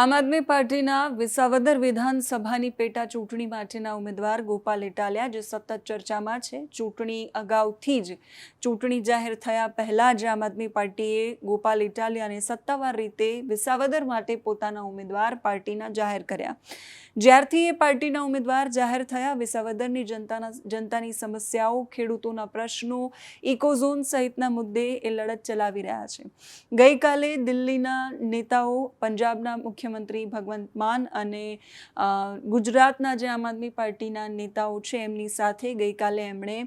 આમ આદમી પાર્ટીના વિસાવદર વિધાનસભાની પેટા ચૂંટણી માટેના ઉમેદવાર ગોપાલ ઇટાલિયા, જે સતત ચર્ચામાં છે, ચૂંટણી અગાઉથી જ ચૂંટણી જાહેર થયા પહેલાં જ આમ આદમી પાર્ટીએ ગોપાલ ઇટાલિયાને સત્તાવાર રીતે વિસાવદર માટે પોતાના ઉમેદવાર પાર્ટીના જાહેર કર્યા. જ્યારથી એ પાર્ટીના ઉમેદવાર જાહેર થયા, વિસાવદરની જનતાના, જનતાની સમસ્યાઓ, ખેડૂતોના પ્રશ્નો, ઇકોઝોન સહિતના મુદ્દે એ લડત ચલાવી રહ્યા છે. ગઈકાલે દિલ્હીના નેતાઓ, પંજાબના મુખ્યમંત્રી ભગવંત માન અને ગુજરાતના જે આમ આદમી પાર્ટીના નેતાઓ છે, એમની સાથે ગઈકાલે એમણે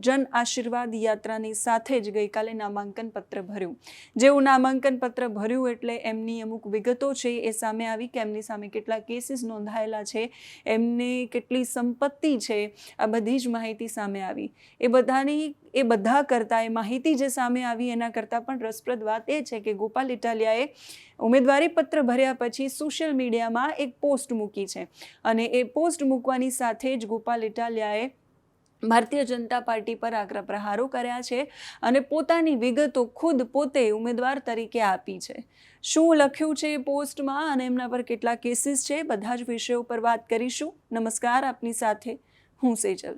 જન આશીર્વાદ યાત્રાની સાથે જ ગઈકાલે નામાંકન પત્ર ભર્યું. જેવું નામાંકન પત્ર ભર્યું એટલે એમની અમુક વિગતો છે એ સામે આવી કે એમની સામે કેટલા કેસીસ નોંધાયેલા છે, એમની કેટલી સંપત્તિ છે, આ બધી જ માહિતી સામે આવી. એ બધાની એ બધા કરતાં, એ માહિતી જે સામે આવી એના કરતાં પણ રસપ્રદ વાત એ છે કે ગોપાલ ઇટાલિયાએ ઉમેદવારી પત્ર ભર્યા પછી સોશિયલ મીડિયામાં એક પોસ્ટ મૂકી છે. અને એ પોસ્ટ મૂકવાની સાથે જ ગોપાલ ઇટાલિયાએ ભારતીય જનતા પાર્ટી પર આગ્રહ પ્રહારો કર્યા છે અને પોતાની વિગતો ખુદ પોતે ઉમેદવાર તરીકે આપી છે. શું લખ્યું છે એ પોસ્ટમાં અને એમના પર કેટલા કેસીસ છે? બધા જ વિષયો પર વાત કરીશું. નમસ્કાર, આપની સાથે હું સેજલ.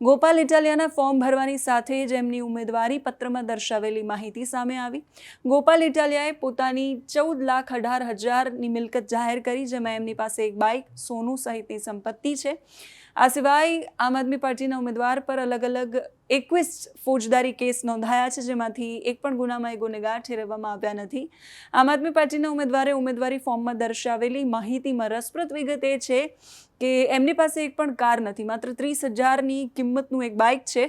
ગોપાલ ઇટાલિયાના ફોર્મ ભરવાની સાથે જ એમની ઉમેદવારી પત્રમાં દર્શાવેલી માહિતી સામે આવી. ગોપાલ ઇટાલિયાએ પોતાની ચૌદ લાખ અઢાર હજારની મિલકત જાહેર કરી, જેમાં એમની પાસે એક બાઇક, સોનું સહિતની સંપત્તિ છે. આ સિવાય આમ આદમી પાર્ટીના ઉમેદવાર પર અલગ અલગ એકવીસ ફોજદારી કેસ નોંધાયા છે, જેમાંથી એક પણ ગુનામાં એ ગુનેગાર ઠેરવવામાં આવ્યા નથી. આમ આદમી પાર્ટીના ઉમેદવારે ઉમેદવારી ફોર્મમાં દર્શાવેલી માહિતીમાં રસપ્રદ વિગત એ છે કે એમની પાસે એક પણ કાર નથી, માત્ર ત્રીસ હજારની કિંમતનું એક બાઇક છે.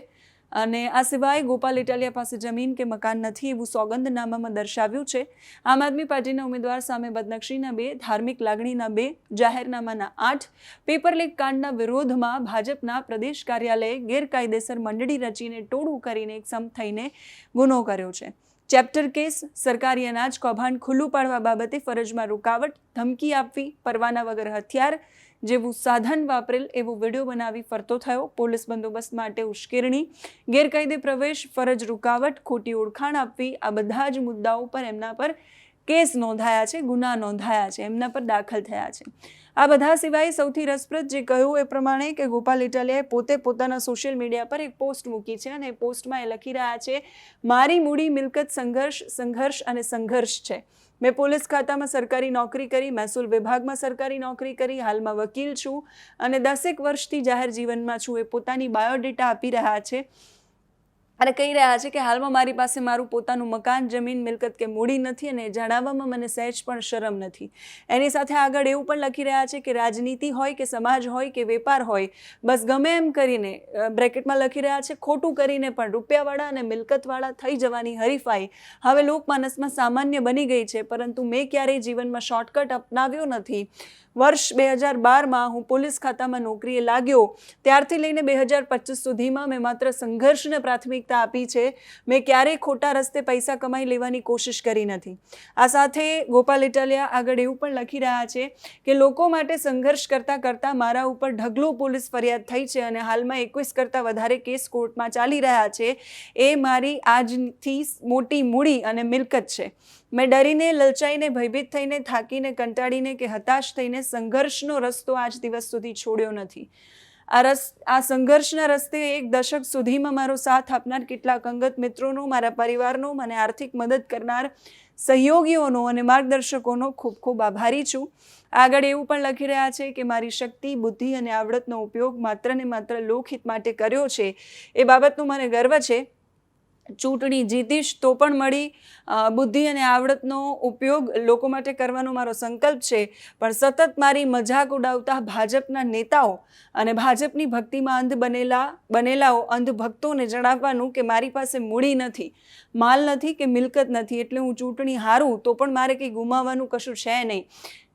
અને આ સિવાય ગોપાલ ઇટાલિયા પાસે જમીન કે મકાન નથી એવું સોગંદનામામાં દર્શાવ્યું છે. આમ આદમી પાર્ટીના ઉમેદવાર સામે બદનક્ષીના બે, ધાર્મિક લાગણીના બે, જાહેરનામાના આઠ, પેપર લીક કાંડના વિરોધમાં ભાજપના પ્રદેશ કાર્યાલયે ગેરકાયદેસર મંડળી રચીને ટોળું કરીને એક સમ થઈને ગુનો કર્યો છે. ચેપ્ટર કેસ, સરકારી અનાજ, કૌભાંડ ખુલ્લું પાડવા બાબતે ફરજમાં રૂકાવટ, ધમકી આપવી, પરવાના વગર હથિયાર જેવું સાધન વાપરેલ એવો વીડિયો બનાવી ફરતો થયો. પોલીસ બંદોબસ્ત માટે ઉશ્કેરણી, ગેરકાયદે પ્રવેશ, ફરજ રૂકાવટ, ખોટી ઓળખાણ આપવી, આ બધા જ મુદ્દાઓ પર એમના પર કેસ નોંધાયા છે, ગુના નોંધાયા છે, એમના પર દાખલ થયા છે. આ બધા સિવાય સૌથી રસપ્રદ જે કહ્યું એ પ્રમાણે કે ગોપાલ ઇટાલિયાએ પોતે પોતાના સોશિયલ મીડિયા પર એક પોસ્ટ મૂકી છે અને એ પોસ્ટમાં એ લખી રહ્યા છે, મારી મૂડી મિલકત સંઘર્ષ સંઘર્ષ અને સંઘર્ષ છે. મેં પોલીસ ખાતામાં સરકારી નોકરી કરી, મહેસૂલ વિભાગમાં સરકારી નોકરી કરી, હાલમાં વકીલ છું અને દસેક વર્ષથી જાહેર જીવનમાં છું. એ પોતાની બાયોડેટા આપી રહ્યા છે. અને કહી રહ્યા છે કે હાલમાં મારી પાસે મારું પોતાનું મકાન, જમીન, મિલકત કે મૂડી નથી અને જણાવવામાં મને સહેજ પણ શરમ નથી. એની સાથે આગળ એવું પણ લખી રહ્યા છે કે રાજનીતિ હોય કે સમાજ હોય કે વેપાર હોય, બસ ગમે એમ કરીને બ્રેકેટમાં લખી રહ્યા છે, ખોટું કરીને પણ રૂપિયાવાળા અને મિલકતવાળા થઈ જવાની હરીફાઈ હવે લોકમાનસમાં સામાન્ય બની ગઈ છે, પરંતુ મેં ક્યારેય જીવનમાં શોર્ટકટ અપનાવ્યો નથી. વર્ષ બે હજાર બારમાં હું પોલીસ ખાતામાં નોકરીએ લાગ્યો, ત્યારથી લઈને બે હજાર પચીસ સુધીમાં મેં માત્ર સંઘર્ષને પ્રાથમિકતા આપી છે. મેં ક્યારેય ખોટા રસ્તે પૈસા કમાઈ લેવાની કોશિશ કરી નથી. આ સાથે ગોપાલ ઇટાલિયા આગળ એવું પણ લખી રહ્યા છે કે લોકો માટે સંઘર્ષ કરતાં કરતાં મારા ઉપર ઢગલો પોલીસ ફરિયાદ થઈ છે અને હાલમાં એકવીસ કરતાં વધારે કેસ કોર્ટમાં ચાલી રહ્યા છે. એ મારી આજથી મોટી મૂડી અને મિલકત છે. મેં ડરીને, લલચાઈને, ભયભીત થઈને, થાકીને, કંટાળીને કે હતાશ થઈને સંઘર્ષનો રસ્તો આજ દિવસ સુધી છોડ્યો નથી. આ રસ, આ સંઘર્ષના રસ્તે એક દશક સુધીમાં મારો સાથ આપનાર કેટલાક અંગત મિત્રોનો, મારા પરિવારનો, મને આર્થિક મદદ કરનાર સહયોગીઓનો અને માર્ગદર્શકોનો ખૂબ ખૂબ આભારી છું. આગળ એવું પણ લખી રહ્યા છે કે મારી શક્તિ, બુદ્ધિ અને આવડતનો ઉપયોગ માત્ર ને માત્ર લોકહિત માટે કર્યો છે એ બાબતનો મને ગર્વ છે. ચૂંટણી જીતીશ તો પણ મળી બુદ્ધિ અને આવડતનો ઉપયોગ લોકો માટે કરવાનો મારો સંકલ્પ છે. પણ સતત મારી મજાક ઉડાવતા ભાજપના નેતાઓ અને ભાજપની ભક્તિમાં અંધ બનેલા, બનેલાઓ અંધ ભક્તોને જણાવવાનું કે મારી પાસે મૂડી નથી, માલ નથી કે મિલકત નથી, એટલે હું ચૂંટણી હારું તો પણ મારે કંઈ ગુમાવવાનું કશું છે નહીં.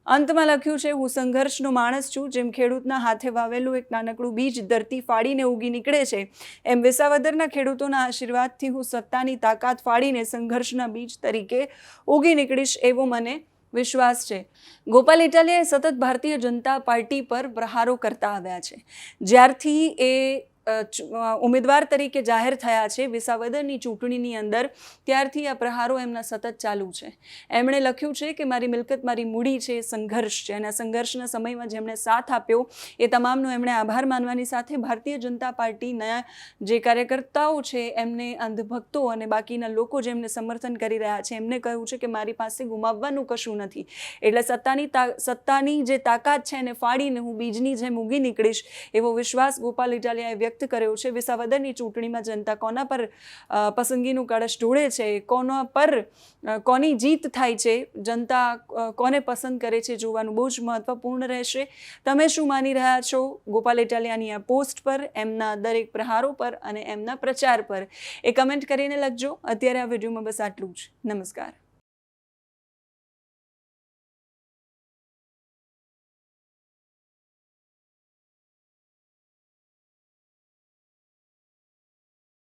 અંતમાં લખ્યું છે, હું સંઘર્ષનો માણસ છું, જેમ ખેડૂતના હાથે વાવેલું એક નાનકડું બીજ ધરતી ફાડીને ઉગી નીકળે છે, એમ વિસાવદરના ખેડૂતોના આશીર્વાદથી હું સત્તાની તાકાત ફાડીને સંઘર્ષના બીજ તરીકે ઉગી નીકળીશ એવો મને વિશ્વાસ છે. ગોપાલ ઇટાલિયાએ સતત ભારતીય જનતા પાર્ટી પર પ્રહારો કરતા આવ્યા છે. જ્યારથી એ ઉમેદવાર તરીકે જાહેર થયા છે વિસાવદરની ચૂંટણીની અંદર. ત્યારથી આ પ્રહારો એમના સતત ચાલુ છે. એમણે લખ્યું છે કે મારી મિલકત મારી મૂડી છે, સંઘર્ષ છે અને સંઘર્ષના સમયમાં જેમણે સાથ આપ્યો એ તમામનો એમણે આભાર માનવાની સાથે ભારતીય જનતા પાર્ટીના જે કાર્યકર્તાઓ છે એમને અંધભક્તો અને બાકીના લોકો જેમને સમર્થન કરી રહ્યા છે એમને કહ્યું છે કે મારી પાસે ગુમાવવાનું કશું નથી. એટલે સત્તાની સત્તાની જે તાકાત છે એને ફાડીને હું બીજની જેમ ઉગી નીકળીશ એવો વિશ્વાસ ગોપાલ ઇટાલિયાએ વ્યક્ત કર્યો છે. વિસાવદરની ચૂંટણીમાં જનતા કોના પર પસંદગીનું કળશ ઢોળે છે? કોના પર કોની જીત થાય છે? જનતા કોને પસંદ કરે છે જોવાનું બહુ જ મહત્વપૂર્ણ રહેશે. તમે શું માની રહ્યા છો? ગોપાલ ઇટાલિયાની આ પોસ્ટ પર, એમના દરેક પ્રહારો પર અને એમના પ્રચાર પર. એ કમેન્ટ કરીને લખજો. અત્યારે આ વિડીયોમાં બસ આટલું જ. નમસ્કાર.